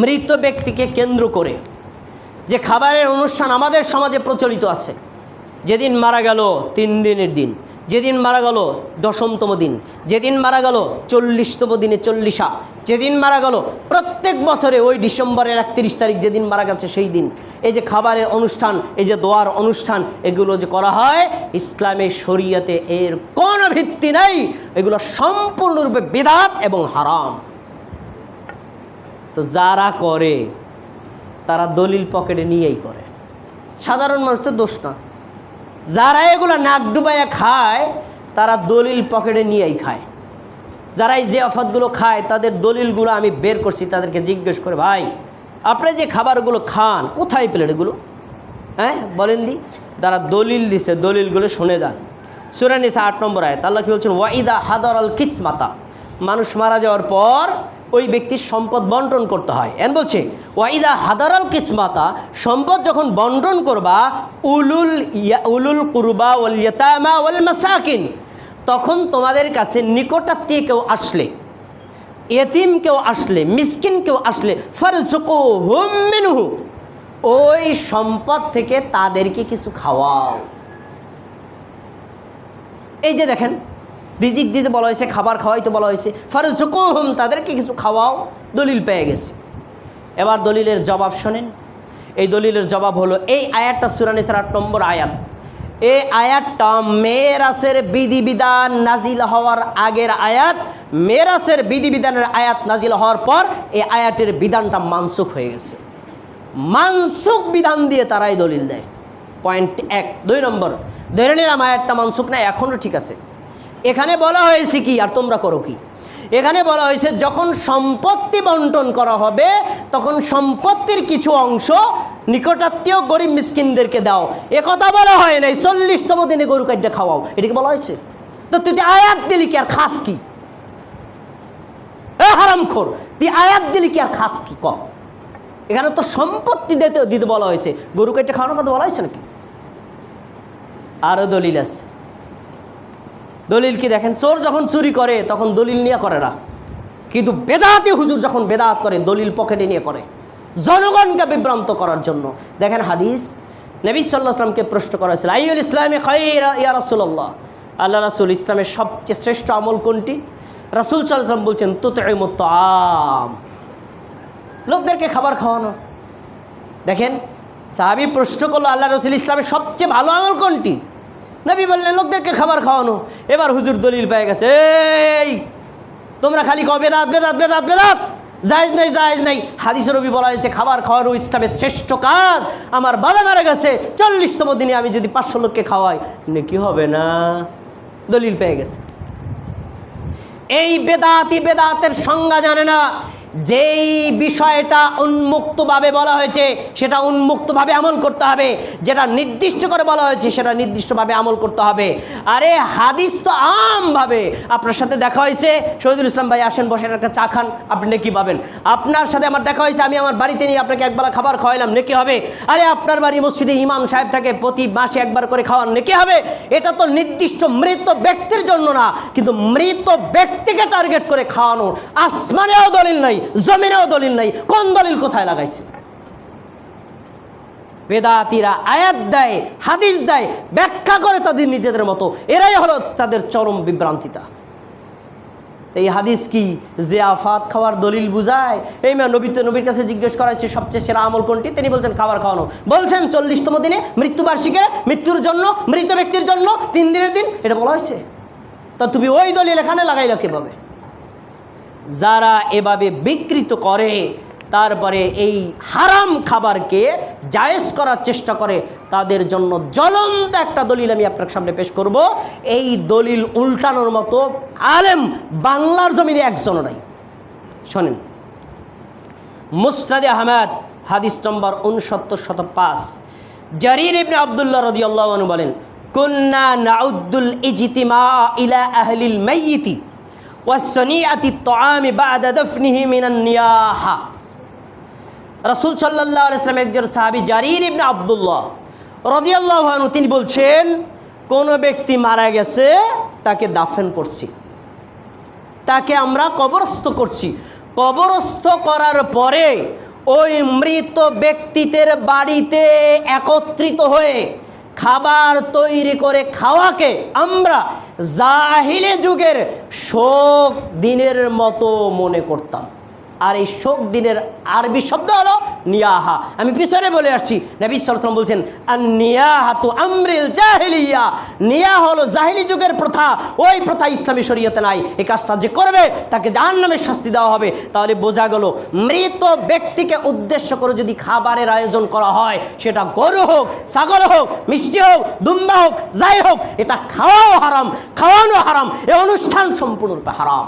মৃত ব্যক্তিকে কেন্দ্র করে যে খাবারের অনুষ্ঠান আমাদের সমাজে প্রচলিত আছে। যেদিন মারা গেল তিন দিনের দিন, যেদিন মারা গেল দশমতম দিন, যেদিন মারা গেল চল্লিশতম দিনে চল্লিশা, যেদিন মারা গেল প্রত্যেক বছরে ওই ডিসেম্বরের একত্রিশ তারিখ যেদিন মারা গেছে সেই দিন। এই যে খাবারের অনুষ্ঠান, এই যে দোয়ার অনুষ্ঠান, এগুলো যে করা হয়, ইসলামের শরীয়তে এর কোনো ভিত্তি নেই। এগুলো সম্পূর্ণরূপে বেদাত এবং হারাম। তো যারা করে, তারা দলিল পকেটে নিয়েই করে। সাধারণ মানুষ তো দোষ না। যারা এগুলো নাক ডুবাইয়া খায়, তারা দলিল পকেটে নিয়েই খায়। যারা এই যে অফাতগুলো খায়, তাদের দলিলগুলো আমি বের করছি, তাদেরকে জিজ্ঞেস করে, ভাই, আপনি যে খাবারগুলো খান, কোথায় পেলেন এগুলো? হ্যাঁ বলেন দি। যারা দলিল দিছে, দলিলগুলো শুনে যান। সুরানিসা আট নম্বর আয় আল্লাহ কি বলছেন ওয়াইদা হাদর আল কিসমাতা? মানুষ মারা যাওয়ার পর ওই ব্যক্তির সম্পদ বন্টন করতে হয়। এন বলছে, ওয়াইদা হাদার আল কিসমাতা, সম্পদ যখন বন্টন করবা, উলুল ইয়া, উলুল কুরবা ওয়াল ইয়াতামা ওয়াল মাসাকিন, তখন তোমাদের কাছে নিকটাত্মীয় কেউ আসলে এতিম কেউ আসলে, মিসকিন কেউ আসলে ফরজুকু হুম মিনহু, ওই সম্পদ থেকে তাদেরকে কিছু খাওয়াও। এই যে দেখেন রিজিক দিতে বলা হয়েছে, খাবার খাওয়াইতে বলা হয়েছে। ফরজুকু হুম তাদেরকে কিছু খাওয়াও দলিল পেয়ে গেছে। এবার দলিলের জবাব শোনেন। এই দলিলের জবাব হলো, এই আয়াতটা সুরানিসার আট নম্বর আয়াত। এই আয়াতটা মেরাসের বিধিবিধান নাজিল হওয়ার আগের আয়াত মেরাসের বিধিবিধানের আয়াত নাজিল হওয়ার পর এই আয়াতের বিধানটা মানসুখ হয়ে গেছে। মানসুখ বিধান দিয়ে তারাই দলিল দেয়। পয়েন্ট এক, দুই নম্বর, ধরে নিলাম আয়াতটা মানসুখ না, এখনও ঠিক আছে। এখানে বলা হয়েছে কি, আর তোমরা করো কি? এখানে বলা হয়েছে, যখন সম্পত্তি বন্টন করা হবে, তখন সম্পত্তির কিছু অংশ নিকটাত্মীয় গরিব মিসকিনদেরকে দাও। এ কথা বলা হয় নাই, চল্লিশতম দিনে গরু কাটটা খাওয়াও। এটাকে বলা হয়েছে? তো তুই আয়াত দিলি কি, আর খাস কি? এ হারামখোর, তুই আয়াত দিলি কি, আর খাস কি? ক? এখানে তো সম্পত্তি দিতে দিতে বলা হয়েছে। গরু কাটটা খাওয়ানোর কথা বলা হয়েছে নাকি? আরও দলিল আছে। দলিল কি দেখেন? চোর যখন চুরি করে, তখন দলিল নিয়ে করে না। কিন্তু বেদাতে হুজুর যখন বেদাত করে, দলিল পকেটে নিয়ে করে। জনগণকে বিভ্রান্ত করার জন্য। দেখেন হাদিস, নবী সাল্লাহ আসলামকে প্রশ্ন করা হয়েছিল আইউল ইসলামে ইয়া রাসুল্লাহ আল্লাহ রাসুল, ইসলামের সবচেয়ে শ্রেষ্ঠ আমল কোনটি? রাসুল সাল্লাম বলছেন তুত আম লোকদেরকে খাবার খাওয়ানো। দেখেন, সাহাবি প্রশ্ন করল, আল্লাহ রসুল, ইসলামের সবচেয়ে ভালো আমল কোনটি? নবী বললেন, লোকদেরকে খাবার খাওয়ানো। এবার হুজুর দলিল পেয়ে গেছে। এই, তোমরা খালি কও, বেদাত বেদাত বেদাত বেদাত। জায়েজ নাই জায়েজ নাই। হাদিসের রবি বলা হয়েছে, খাবার খাওয়ানো ইসলামের শ্রেষ্ঠ কাজ। আমার বাবা মারা গেছে, চল্লিশতম দিনে আমি যদি পাঁচশো লোককে খাওয়াই কি হবে না? দলিল পেয়ে গেছে। এই বেদাতি, বেদাতের সংজ্ঞা জানে না। যেই বিষয়টা উন্মুক্তভাবে বলা হয়েছে, সেটা উন্মুক্তভাবে আমল করতে হবে। যেটা নির্দিষ্ট করে বলা হয়েছে, সেটা নির্দিষ্টভাবে আমল করতে হবে। আরে, হাদিস তো আমভাবে। আপনার সাথে দেখা হয়েছে, শহীদুল ইসলাম ভাই আসেন বসে একটা চা খান, আপনি নেকি পাবেন। আপনার সাথে আমার দেখা হয়েছে, আমি আমার বাড়িতে নিয়ে আপনাকে একবেলা খাবার খাওয়াইলাম, নেকি হবে? আরে, আপনার বাড়ি মসজিদে ইমাম সাহেব থাকে, প্রতি মাসে একবার করে খাওয়ান, নেকি হবে? এটা তো নির্দিষ্ট মৃত ব্যক্তির জন্য না, কিন্তু মৃত ব্যক্তিকে টার্গেট করে খাওয়ানো আসমানেও দলিল নাই। জমিনেও দলিল নাই, কোন দলিল কোথায় লাগাইছে? বেদাতিরা আয়াত দেয়, হাদিস দেয়, ব্যাখ্যা করে তাদের নিজেদের মতো। এরাই হলো তাদের চরম বিভ্রান্তিতা। এই হাদিস কি যে আফাত খাওয়ার দলিল বুঝায়? এই মেয়ে নবী তো নবীর কাছে জিজ্ঞেস করা হয়েছে সবচেয়ে সেরা আমল কোনটি? তিনি বলছেন, খাবার খাওয়ানো। বলছেন, চল্লিশতম দিনে মৃত্যুবার্ষিকে মৃত্যুর জন্য, মৃত ব্যক্তির জন্য, তিন দিনের দিন, এটা বলা হয়েছে। তা তুমি ওই দলিল এখানে লাগাইলা কীভাবে? যারা এভাবে বিকৃত করে, তারপরে এই হারাম খাবারকে জায়েজ করার চেষ্টা করে, তাদের জন্য জ্বলন্ত একটা দলিল আমি আপনার সামনে পেশ করব। এই দলিল উল্টানোর মতো আলেম বাংলার জমিনে একজনও নাই। শোনেন মুস্তাদে আহমেদ, হাদিস নম্বর উনসত্তর শত পাঁচ। জারির ইবনে আবদুল্লাহ রদি আল্লাহ বলেন, কুন্না নাউদ্দুল ইজিতিমা ইলা আহলিল মাইয়িতি। ওয়াসনিয়াতি তোয়ামি বাদা দফনিহি মিনান নিয়াহা। রাসূল সাল্লাল্লাহু আলাইহি একজন সাহাবী জারির ইবনে আব্দুল্লাহ রাদিয়াল্লাহু আনহু, তিনি বলছেন, কোন ব্যক্তি মারা গেছে, তাকে দাফেন করছি। তাকে আমরা কবরস্থ করছি। কবরস্থ করার পরে ওই মৃত ব্যক্তিদের বাড়িতে একত্রিত হয়ে খাবার তৈরি করে খাওয়াকে আমরা জাহিলে যুগের শোক দিনের মতো মনে করতাম। আর এই শোক দিনের আরবি শব্দ হলো নিয়াহা। আমি পিছনে বলে আসছি, নবী সালাম বলছেন আমরিল জাহিলিয়া। নিয়া হলো জাহিলি যুগের প্রথা, ওই প্রথা ইসলামী শরীয়তে নাই। এই কাজটা যে করবে, তাকে জাহান নামে শাস্তি দেওয়া হবে। তাহলে বোঝা গেল, মৃত ব্যক্তিকে উদ্দেশ্য করে যদি খাবারের আয়োজন করা হয়, সেটা গরু হোক, ছাগল হোক, মিষ্টি হোক, দুম্বা হোক, যাই হোক, এটা খাওয়াও হারাম, খাওয়ানো হারাম। এ অনুষ্ঠান সম্পূর্ণরূপে হারাম।